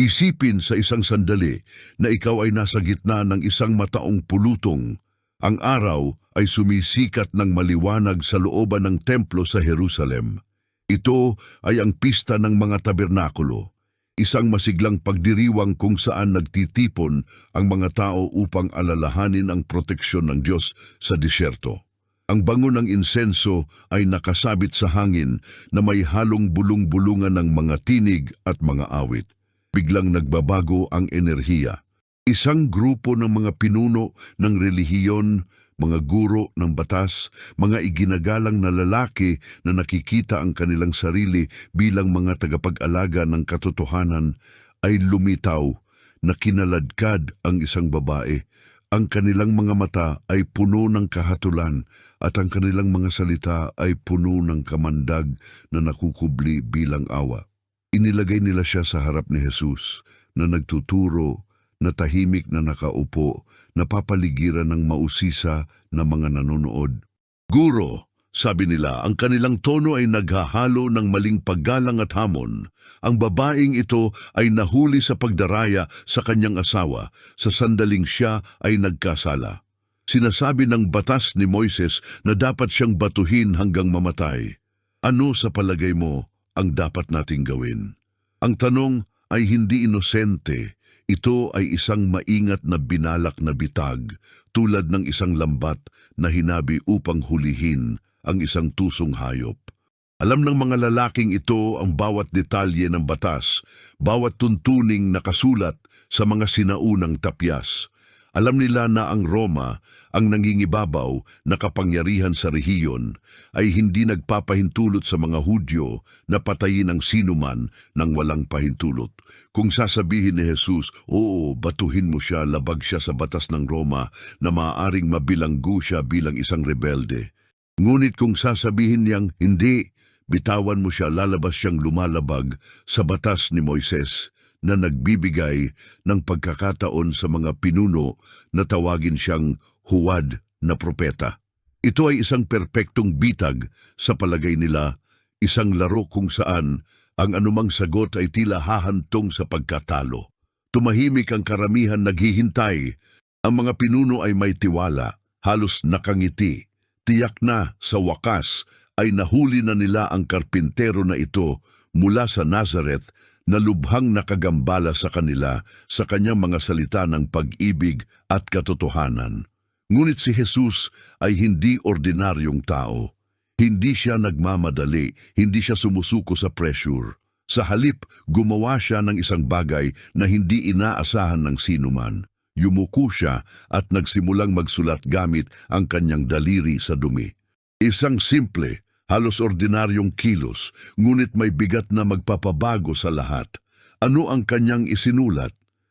Isipin sa isang sandali na ikaw ay nasa gitna ng isang mataong pulutong. Ang araw ay sumisikat ng maliwanag sa looban ng templo sa Jerusalem. Ito ay ang pista ng mga tabernakulo, isang masiglang pagdiriwang kung saan nagtitipon ang mga tao upang alalahanin ang proteksyon ng Diyos sa disyerto. Ang bango ng insenso ay nakasabit sa hangin na may halong bulong-bulungan ng mga tinig at mga awit. Biglang nagbabago ang enerhiya. Isang grupo ng mga pinuno ng relihiyon, mga guro ng batas, mga iginagalang na lalaki na nakikita ang kanilang sarili bilang mga tagapag-alaga ng katotohanan ay lumitaw na kinaladkad ang isang babae. Ang kanilang mga mata ay puno ng kahatulan at ang kanilang mga salita ay puno ng kamandag na nakukubli bilang awa. Inilagay nila siya sa harap ni Jesus na nagtuturo na tahimik na nakaupo, napapaligiran ng mausisa na mga nanonood. Guro, sabi nila, ang kanilang tono ay naghahalo ng maling paggalang at hamon. Ang babaeng ito ay nahuli sa pagdaraya sa kanyang asawa sa sandaling siya ay nagkasala. Sinasabi ng batas ni Moises na dapat siyang batuhin hanggang mamatay. Ano sa palagay mo ang dapat nating gawin? Ang tanong ay hindi inosente. Ito ay isang maingat na binalak na bitag tulad ng isang lambat na hinabi upang hulihin ang isang tusong hayop. Alam ng mga lalaking ito ang bawat detalye ng batas, bawat tuntuning nakasulat sa mga sinaunang tapyas. Alam nila na ang Roma, ang nangingibabaw na kapangyarihan sa rehiyon, ay hindi nagpapahintulot sa mga Hudyo na patayin ang sinuman ng walang pahintulot. Kung sasabihin ni Jesus, oo, batuhin mo siya, labag siya sa batas ng Roma na maaaring mabilanggo siya bilang isang rebelde. Ngunit kung sasabihin niyang hindi, bitawan mo siya lalabas siyang lumalabag sa batas ni Moises na nagbibigay ng pagkakataon sa mga pinuno na tawagin siyang huwad na propeta. Ito ay isang perpektong bitag sa palagay nila, isang laro kung saan ang anumang sagot ay tila hahantong sa pagkatalo. Tumahimik ang karamihan naghihintay. Ang mga pinuno ay may tiwala, halos nakangiti. Tiyak na sa wakas ay nahuli na nila ang karpintero na ito mula sa Nazareth na lubhang nakagambala sa kanila sa kanyang mga salita ng pag-ibig at katotohanan. Ngunit si Jesus ay hindi ordinaryong tao. Hindi siya nagmamadali, hindi siya sumusuko sa pressure. Sa halip, gumawa siya ng isang bagay na hindi inaasahan ng sinuman. Yumuko siya at nagsimulang magsulat gamit ang kanyang daliri sa dumi. Isang simple, halos ordinaryong kilos, ngunit may bigat na magpapabago sa lahat. Ano ang kanyang isinulat?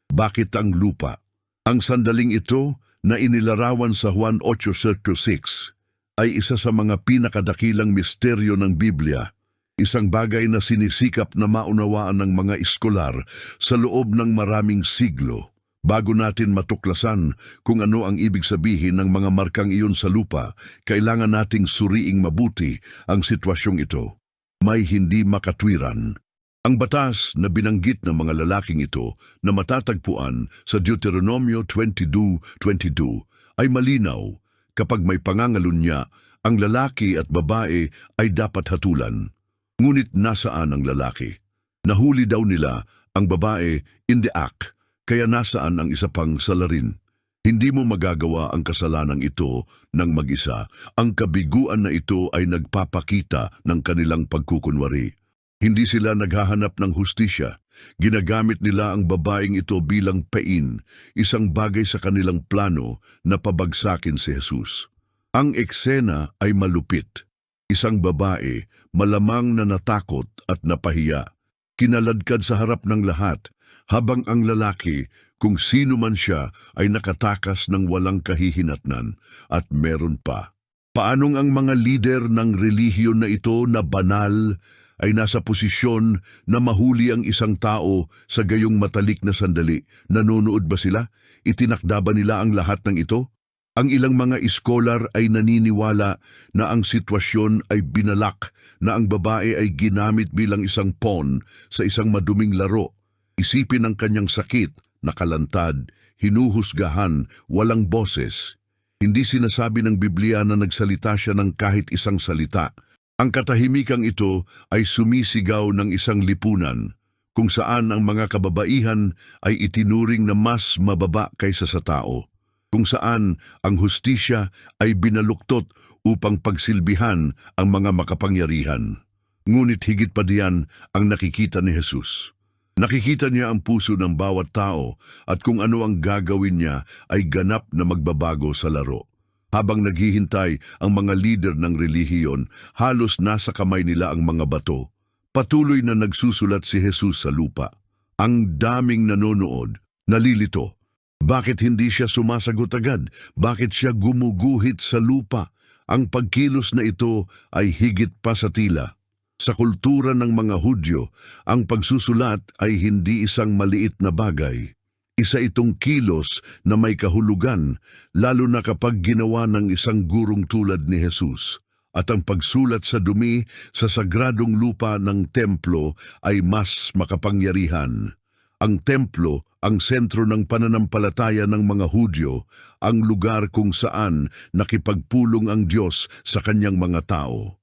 Bakit ang lupa? Ang sandaling ito na inilarawan sa Juan 8.36 ay isa sa mga pinakadakilang misteryo ng Biblia. Isang bagay na sinisikap na maunawaan ng mga iskolar sa loob ng maraming siglo. Bago natin matuklasan kung ano ang ibig sabihin ng mga markang iyon sa lupa, kailangan nating suriing mabuti ang sitwasyong ito. May hindi makatwiran. Ang batas na binanggit ng mga lalaking ito na matatagpuan sa Deuteronomio 22.22 ay malinaw kapag may pangangalunya, ang lalaki at babae ay dapat hatulan. Ngunit nasaan ang lalaki? Nahuli daw nila ang babae in the act kaya nasaan ang isa pang salarin? Hindi mo magagawa ang kasalanang ito ng mag-isa. Ang kabiguan na ito ay nagpapakita ng kanilang pagkukunwari. Hindi sila naghahanap ng hustisya. Ginagamit nila ang babaeng ito bilang pain, isang bagay sa kanilang plano na pabagsakin si Jesus. Ang eksena ay malupit. Isang babae, malamang na natakot at napahiya. Kinaladkad sa harap ng lahat, habang ang lalaki, kung sino man siya, ay nakatakas ng walang kahihinatnan at meron pa. Paanong ang mga lider ng relihiyon na ito na banal ay nasa posisyon na mahuli ang isang tao sa gayong matalik na sandali? Nanonood ba sila? Itinakda ba nila ang lahat ng ito? Ang ilang mga iskolar ay naniniwala na ang sitwasyon ay binalak na ang babae ay ginamit bilang isang pawn sa isang maduming laro Isipin ang kanyang sakit, nakalantad, hinuhusgahan, walang boses. Hindi sinasabi ng Biblia na nagsalita siya ng kahit isang salita. Ang katahimikang ito ay sumisigaw ng isang lipunan, kung saan ang mga kababaihan ay itinuring na mas mababa kaysa sa tao, kung saan ang hustisya ay binaluktot upang pagsilbihan ang mga makapangyarihan. Ngunit higit pa diyan ang nakikita ni Jesus. Nakikita niya ang puso ng bawat tao at kung ano ang gagawin niya ay ganap na magbabago sa laro. Habang naghihintay ang mga lider ng relihiyon, halos nasa kamay nila ang mga bato. Patuloy na nagsusulat si Jesus sa lupa. Ang daming nanonood, nalilito. Bakit hindi siya sumasagot agad? Bakit siya gumuguhit sa lupa? Ang pagkilos na ito ay higit pa sa tila. Sa kultura ng mga Hudyo, ang pagsusulat ay hindi isang maliit na bagay. Isa itong kilos na may kahulugan, lalo na kapag ginawa ng isang gurong tulad ni Jesus. At ang pagsulat sa dumi sa sagradong lupa ng templo ay mas makapangyarihan. Ang templo, ang sentro ng pananampalataya ng mga Hudyo, ang lugar kung saan nakipagpulong ang Diyos sa kanyang mga tao.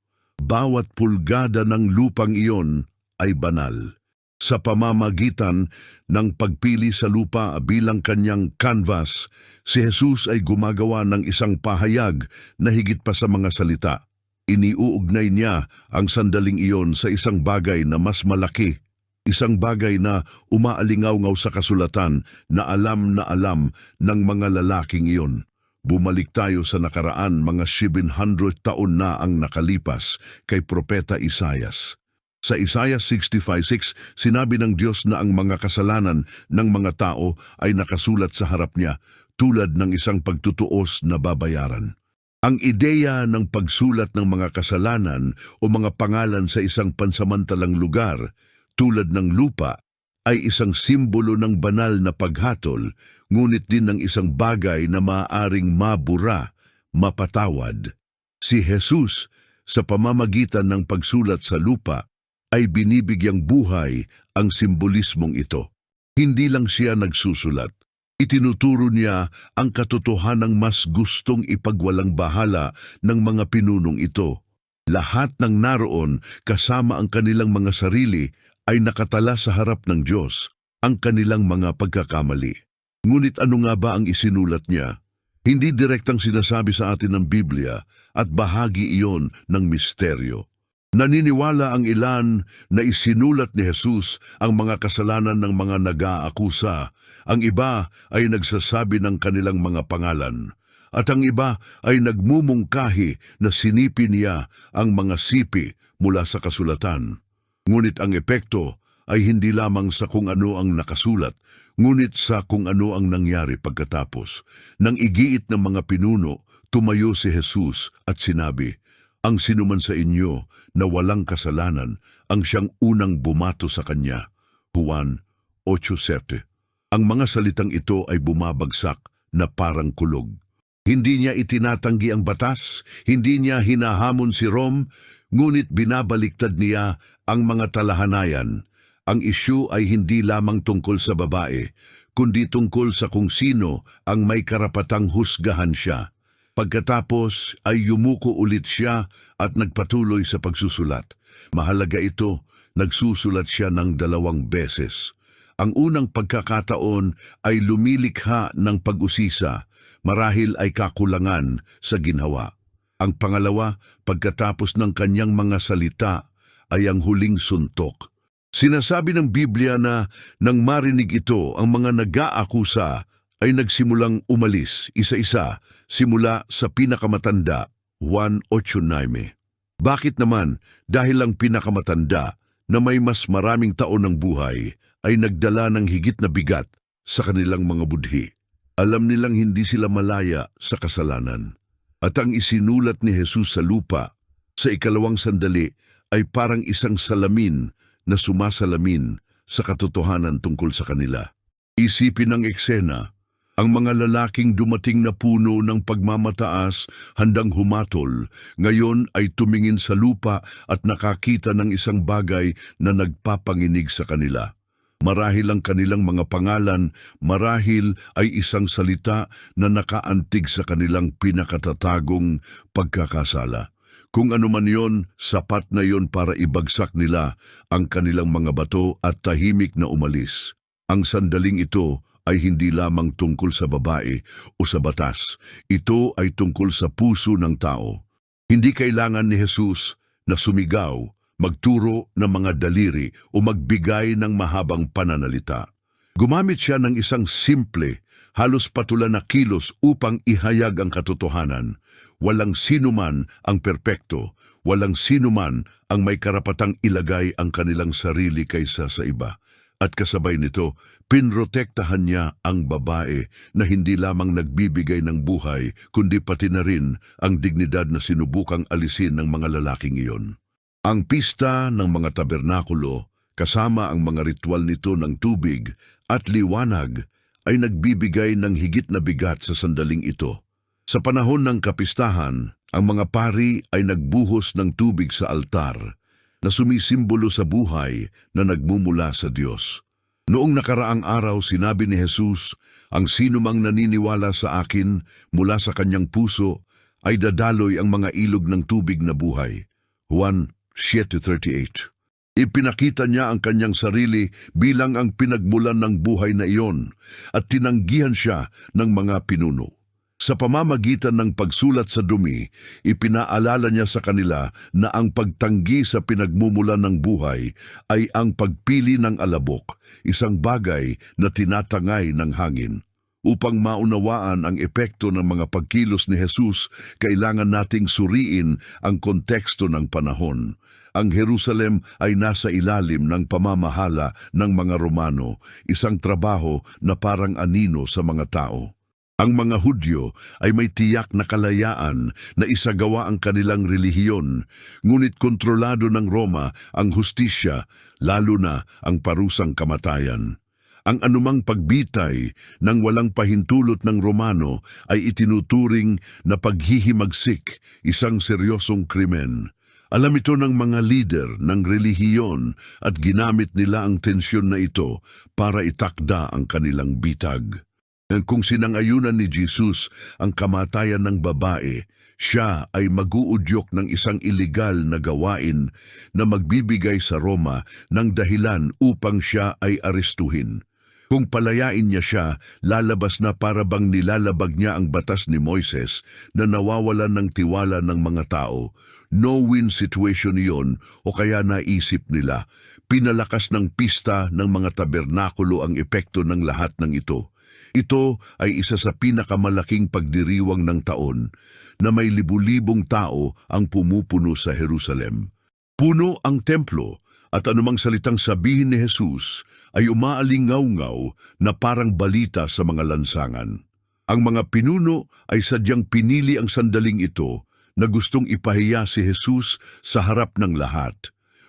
Bawat pulgada ng lupang iyon ay banal. Sa pamamagitan ng pagpili sa lupa bilang kanyang canvas, si Jesus ay gumagawa ng isang pahayag na higit pa sa mga salita. Iniuugnay niya ang sandaling iyon sa isang bagay na mas malaki, isang bagay na umaalingaw-ngaw sa kasulatan na alam na alam ng mga lalaking iyon. Bumalik tayo sa nakaraan mga 700 taon na ang nakalipas kay Propeta Isayas. Sa Isaiah 65.6, sinabi ng Diyos na ang mga kasalanan ng mga tao ay nakasulat sa harap niya tulad ng isang pagtutuos na babayaran. Ang ideya ng pagsulat ng mga kasalanan o mga pangalan sa isang pansamantalang lugar tulad ng lupa ay isang simbolo ng banal na paghatol, ngunit din ng isang bagay na maaaring mabura, mapatawad. Si Jesus, sa pamamagitan ng pagsulat sa lupa, ay binibigyang buhay ang simbolismong ito. Hindi lang siya nagsusulat. Itinuturo niya ang katotohanang mas gustong ipagwalang bahala ng mga pinunong ito. Lahat ng naroon kasama ang kanilang mga sarili ay nakatala sa harap ng Diyos ang kanilang mga pagkakamali. Ngunit ano nga ba ang isinulat niya? Hindi direktang sinasabi sa atin ng Biblia at bahagi iyon ng misteryo. Naniniwala ang ilan na isinulat ni Jesus ang mga kasalanan ng mga nag-aakusa. Ang iba ay nagsasabi ng kanilang mga pangalan. At ang iba ay nagmumungkahi na sinipi niya ang mga sipi mula sa kasulatan. Ngunit ang epekto ay hindi lamang sa kung ano ang nakasulat, ngunit sa kung ano ang nangyari pagkatapos. Nang igiit ng mga pinuno, tumayo si Jesus at sinabi, ang sinuman sa inyo na walang kasalanan ang siyang unang bumato sa kanya. Juan 8.7 Ang mga salitang ito ay bumabagsak na parang kulog. Hindi niya itinatanggi ang batas, hindi niya hinahamon si Rom, ngunit binabaliktad niya ang mga talahanayan. Ang isyu ay hindi lamang tungkol sa babae, kundi tungkol sa kung sino ang may karapatang husgahan siya. Pagkatapos ay yumuko ulit siya at nagpatuloy sa pagsusulat. Mahalaga ito, nagsusulat siya ng dalawang beses. Ang unang pagkakataon ay lumilikha ng pag-usisa, marahil ay kakulangan sa ginawa. Ang pangalawa, pagkatapos ng kanyang mga salita, ay ang huling suntok. Sinasabi ng Biblia na nang marinig ito ang mga nag-aakusa ay nagsimulang umalis isa-isa simula sa pinakamatanda 1.8.9. Bakit naman dahil ang pinakamatanda na may mas maraming taon ng buhay ay nagdala ng higit na bigat sa kanilang mga budhi. Alam nilang hindi sila malaya sa kasalanan. At ang isinulat ni Jesus sa lupa sa ikalawang sandali ay parang isang salamin na sumasalamin sa katotohanan tungkol sa kanila. Isipin ang eksena, ang mga lalaking dumating na puno ng pagmamataas, handang humatol, ngayon ay tumingin sa lupa at nakakita ng isang bagay na nagpapanginig sa kanila. Marahil ang kanilang mga pangalan, marahil ay isang salita na nakaantig sa kanilang pinakatatagong pagkakasala. Kung ano man yon, sapat na yon para ibagsak nila ang kanilang mga bato at tahimik na umalis. Ang sandaling ito ay hindi lamang tungkol sa babae o sa batas. Ito ay tungkol sa puso ng tao. Hindi kailangan ni Jesus na sumigaw, magturo ng mga daliri o magbigay ng mahabang pananalita. Gumamit siya ng isang simple, halos patulan na kilos upang ihayag ang katotohanan. Walang sino man ang perpekto, walang sino man ang may karapatang ilagay ang kanilang sarili kaysa sa iba. At kasabay nito, pinrotektahan niya ang babae na hindi lamang nagbibigay ng buhay, kundi pati na rin ang dignidad na sinubukang alisin ng mga lalaking iyon. Ang pista ng mga tabernakulo, kasama ang mga ritual nito ng tubig at liwanag, ay nagbibigay ng higit na bigat sa sandaling ito. Sa panahon ng kapistahan, ang mga pari ay nagbuhos ng tubig sa altar na sumisimbolo sa buhay na nagmumula sa Diyos. Noong nakaraang araw sinabi ni Jesus, ang sino mang naniniwala sa akin mula sa kanyang puso ay dadaloy ang mga ilog ng tubig na buhay. Juan 7.38 Ipinakita niya ang kanyang sarili bilang ang pinagmulan ng buhay na iyon at tinanggihan siya ng mga pinuno. Sa pamamagitan ng pagsulat sa dumi, ipinaalala niya sa kanila na ang pagtanggi sa pinagmumulan ng buhay ay ang pagpili ng alabok, isang bagay na tinatangay ng hangin. Upang maunawaan ang epekto ng mga pagkilos ni Jesus, kailangan nating suriin ang konteksto ng panahon. Ang Jerusalem ay nasa ilalim ng pamamahala ng mga Romano, isang trabaho na parang anino sa mga tao. Ang mga Hudyo ay may tiyak na kalayaan na isagawa ang kanilang relihiyon, ngunit kontrolado ng Roma ang hustisya, lalo na ang parusang kamatayan. Ang anumang pagbitay ng walang pahintulot ng Romano ay itinuturing na paghihimagsik, isang seryosong krimen. Alam ito ng mga lider ng relihiyon at ginamit nila ang tensyon na ito para itakda ang kanilang bitag. Kung sinangayunan ni Jesus ang kamatayan ng babae, siya ay maguudyok ng isang ilegal na gawain na magbibigay sa Roma ng dahilan upang siya ay arestuhin. Kung palayain niya siya, lalabas na para bang nilalabag niya ang batas ni Moises na nawawalan ng tiwala ng mga tao. No-win situation iyon o kaya naisip nila. Pinalakas ng pista ng mga tabernakulo ang epekto ng lahat ng ito. Ito ay isa sa pinakamalaking pagdiriwang ng taon na may libu-libong tao ang pumupuno sa Jerusalem. Puno ang templo at anumang salitang sabihin ni Jesus ay umaalingaw-ngaw na parang balita sa mga lansangan. Ang mga pinuno ay sadyang pinili ang sandaling ito na gustong ipahiya si Jesus sa harap ng lahat.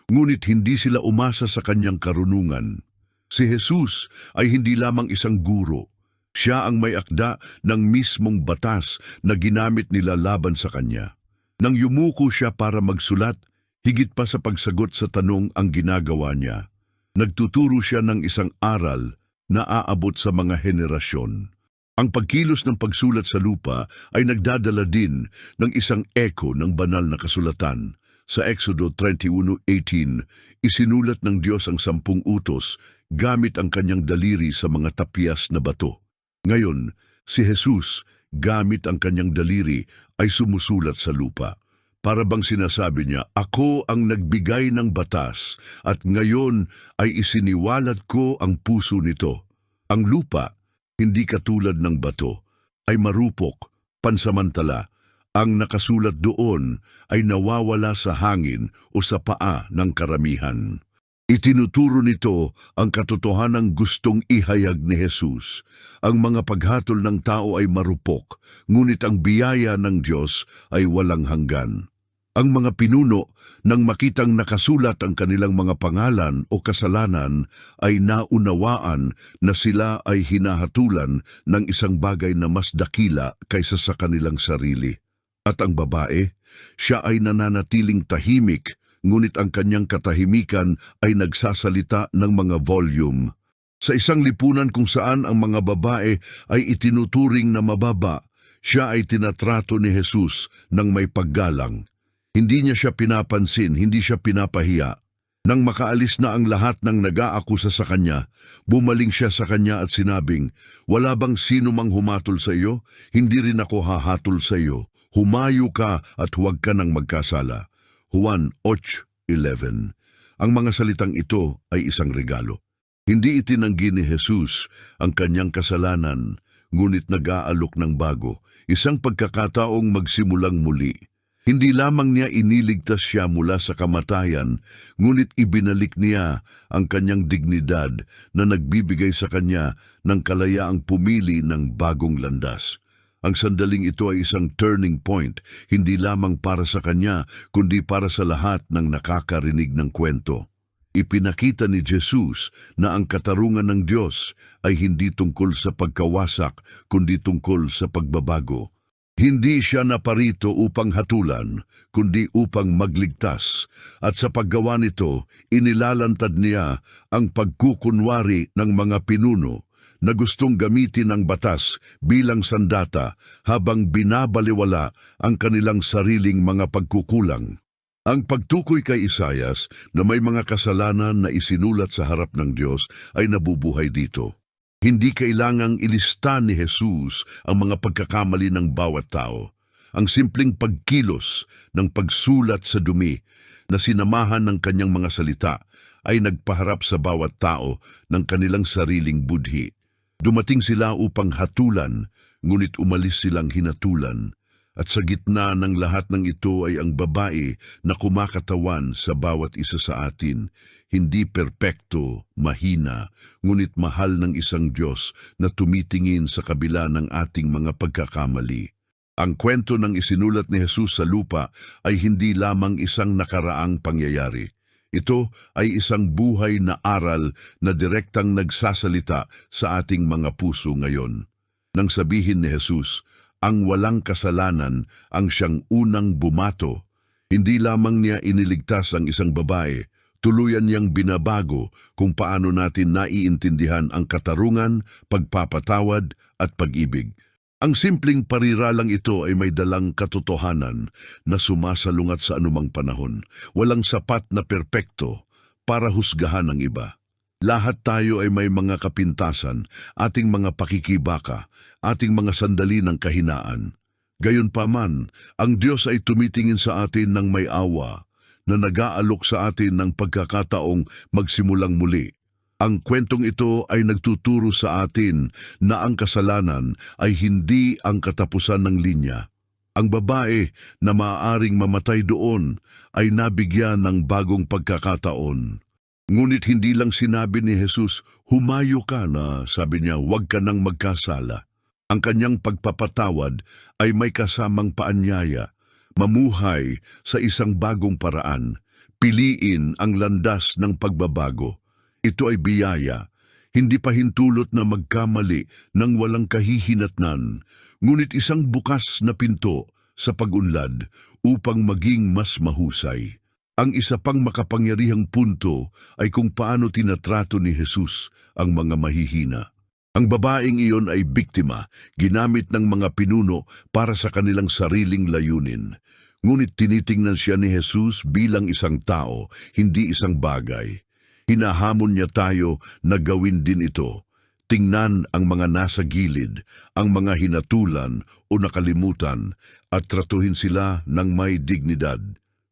Ngunit hindi sila umasa sa kanyang karunungan. Si Jesus ay hindi lamang isang guro. Siya ang may akda ng mismong batas na ginamit nila laban sa kanya. Nang yumuko siya para magsulat, higit pa sa pagsagot sa tanong ang ginagawa niya. Nagtuturo siya ng isang aral na aabot sa mga henerasyon. Ang pagkilos ng pagsulat sa lupa ay nagdadala din ng isang eko ng banal na kasulatan. Sa Exodo 31.18, isinulat ng Diyos ang sampung utos gamit ang kanyang daliri sa mga tapyas na bato. Ngayon, si Jesus, gamit ang kanyang daliri, ay sumusulat sa lupa. Para bang sinasabi niya, Ako ang nagbigay ng batas at ngayon ay isiniwalat ko ang puso nito. Ang lupa, hindi katulad ng bato, ay marupok, pansamantala. Ang nakasulat doon ay nawawala sa hangin o sa paa ng karamihan. Itinuturo nito ang katotohanang gustong ihayag ni Jesus. Ang mga paghatol ng tao ay marupok, ngunit ang biyaya ng Diyos ay walang hanggan. Ang mga pinuno, nang makitang nakasulat ang kanilang mga pangalan o kasalanan, ay naunawaan na sila ay hinahatulan ng isang bagay na mas dakila kaysa sa kanilang sarili. At ang babae, siya ay nananatiling tahimik ngunit ang kanyang katahimikan ay nagsasalita ng mga volume. Sa isang lipunan kung saan ang mga babae ay itinuturing na mababa, siya ay tinatrato ni Jesus ng may paggalang. Hindi niya siya pinapansin, hindi siya pinapahiya. Nang makaalis na ang lahat ng nag-aakusa sa kanya, bumaling siya sa kanya at sinabing, Wala bang sino mang humatol sa iyo? Hindi rin ako hahatol sa iyo. Humayo ka at huwag ka nang magkasala. Juan 8.11 Ang mga salitang ito ay isang regalo. Hindi itinanggi ni Jesus ang kanyang kasalanan, ngunit nag-aalok ng bago, isang pagkakataong magsimulang muli. Hindi lamang niya iniligtas siya mula sa kamatayan, ngunit ibinalik niya ang kanyang dignidad na nagbibigay sa kanya ng kalayaang pumili ng bagong landas. Ang sandaling ito ay isang turning point, hindi lamang para sa kanya, kundi para sa lahat ng nakakarinig ng kwento. Ipinakita ni Jesus na ang katarungan ng Diyos ay hindi tungkol sa pagkawasak, kundi tungkol sa pagbabago. Hindi siya naparito upang hatulan, kundi upang magligtas, at sa paggawa nito, inilalantad niya ang pagkukunwari ng mga pinuno na gustong gamitin ang batas bilang sandata habang binabaliwala ang kanilang sariling mga pagkukulang. Ang pagtukoy kay Isayas na may mga kasalanan na isinulat sa harap ng Diyos ay nabubuhay dito. Hindi kailangang ilista ni Jesus ang mga pagkakamali ng bawat tao. Ang simpleng pagkilos ng pagsulat sa dumi na sinamahan ng kanyang mga salita ay nagpaharap sa bawat tao ng kanilang sariling budhi. Dumating sila upang hatulan, ngunit umalis silang hinatulan. At sa gitna ng lahat ng ito ay ang babae na kumakatawan sa bawat isa sa atin, hindi perpekto, mahina, ngunit mahal ng isang Diyos na tumitingin sa kabila ng ating mga pagkakamali. Ang kwento ng isinulat ni Jesus sa lupa ay hindi lamang isang nakaraang pangyayari. Ito ay isang buhay na aral na direktang nagsasalita sa ating mga puso ngayon. Nang sabihin ni Jesus, ang walang kasalanan ang siyang unang bumato. Hindi lamang niya iniligtas ang isang babae, tuluyan niyang binabago kung paano natin naiintindihan ang katarungan, pagpapatawad at pag-ibig. Ang simpleng pariralang ito ay may dalang katotohanan na sumasalungat sa anumang panahon. Walang sapat na perpekto para husgahan ang iba. Lahat tayo ay may mga kapintasan, ating mga pakikibaka, ating mga sandali ng kahinaan. Gayunpaman, ang Diyos ay tumitingin sa atin ng may awa, na nag-aalok sa atin ng pagkakataong magsimulang muli. Ang kwentong ito ay nagtuturo sa atin na ang kasalanan ay hindi ang katapusan ng linya. Ang babae na maaaring mamatay doon ay nabigyan ng bagong pagkakataon. Ngunit hindi lang sinabi ni Jesus, humayo ka na, sabi niya, huwag ka nang magkasala. Ang kanyang pagpapatawad ay may kasamang paanyaya, mamuhay sa isang bagong paraan, piliin ang landas ng pagbabago. Ito ay biyaya, hindi pa hintulot na magkamali ng walang kahihinatnan, ngunit isang bukas na pinto sa pagunlad upang maging mas mahusay. Ang isa pang makapangyarihang punto ay kung paano tinatrato ni Jesus ang mga mahihina. Ang babaeng iyon ay biktima, ginamit ng mga pinuno para sa kanilang sariling layunin. Ngunit tinitingnan siya ni Jesus bilang isang tao, hindi isang bagay. Hinahamon niya tayo na gawin din ito. Tingnan ang mga nasa gilid, ang mga hinatulan o nakalimutan, at tratuhin sila ng may dignidad.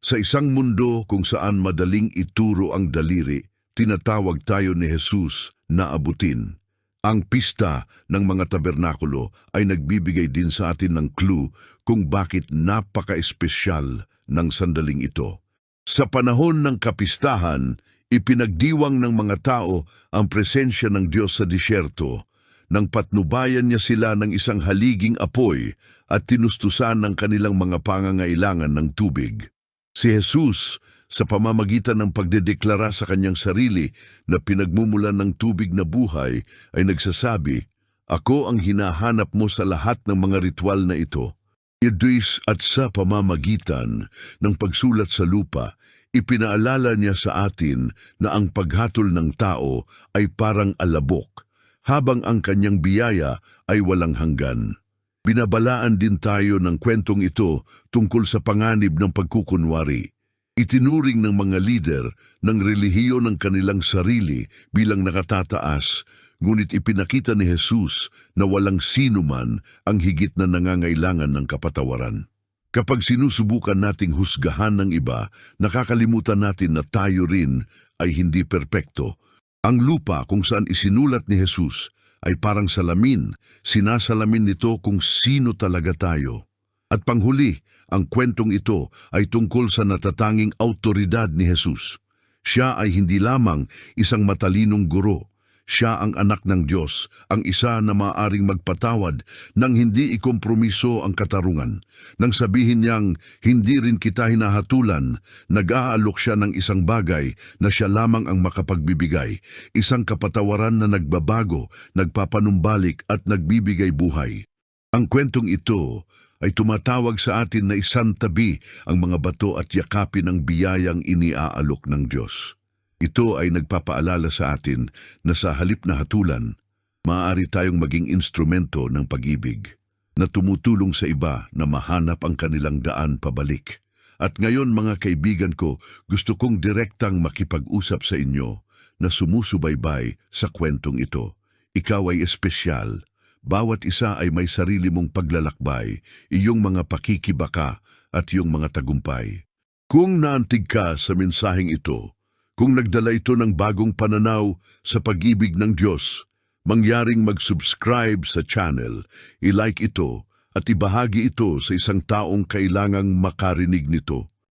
Sa isang mundo kung saan madaling ituro ang daliri, tinatawag tayo ni Jesus na abutin. Ang pista ng mga tabernakulo ay nagbibigay din sa atin ng clue kung bakit napaka-espesyal ng sandaling ito. Sa panahon ng kapistahan, ipinagdiwang ng mga tao ang presensya ng Diyos sa disyerto nang patnubayan niya sila ng isang haliging apoy at tinustusan ng kanilang mga pangangailangan ng tubig. Si Jesus, sa pamamagitan ng pagdedeklara sa kanyang sarili na pinagmumulan ng tubig na buhay, ay nagsasabi, Ako ang hinahanap mo sa lahat ng mga ritual na ito. Idris at sa pamamagitan ng pagsulat sa lupa, ipinaalala niya sa atin na ang paghatol ng tao ay parang alabok, habang ang kanyang biyaya ay walang hanggan. Binabalaan din tayo ng kwentong ito tungkol sa panganib ng pagkukunwari. Itinuring ng mga lider ng relihiyon ng kanilang sarili bilang nakatataas, ngunit ipinakita ni Jesus na walang sino man ang higit na nangangailangan ng kapatawaran. Kapag sinusubukan nating husgahan ng iba, nakakalimutan natin na tayo rin ay hindi perpekto. Ang lupa kung saan isinulat ni Jesus ay parang salamin, sinasalamin nito kung sino talaga tayo. At panghuli, ang kwentong ito ay tungkol sa natatanging autoridad ni Jesus. Siya ay hindi lamang isang matalinong guro. Siya ang anak ng Diyos, ang isa na maaring magpatawad nang hindi ikompromiso ang katarungan. Nang sabihin niyang hindi rin kita hinahatulan, nag-aalok siya ng isang bagay na siya lamang ang makapagbibigay, isang kapatawaran na nagbabago, nagpapanumbalik at nagbibigay buhay. Ang kwentong ito ay tumatawag sa atin na isantabi ang mga bato at yakapin ang biyayang iniaalok ng Diyos. Ito ay nagpapaalala sa atin na sa halip na hatulan, maaari tayong maging instrumento ng pag-ibig na tumutulong sa iba na mahanap ang kanilang daan pabalik. At ngayon mga kaibigan ko, gusto kong direktang makipag-usap sa inyo na sumusubaybay sa kwentong ito. Ikaw ay espesyal. Bawat isa ay may sarili mong paglalakbay, iyong mga pakikibaka at iyong mga tagumpay. Kung naantig ka sa mensaheng ito, kung nagdala ito ng bagong pananaw sa pag-ibig ng Diyos, mangyaring mag-subscribe sa channel, i-like ito at ibahagi ito sa isang taong kailangang makarinig nito.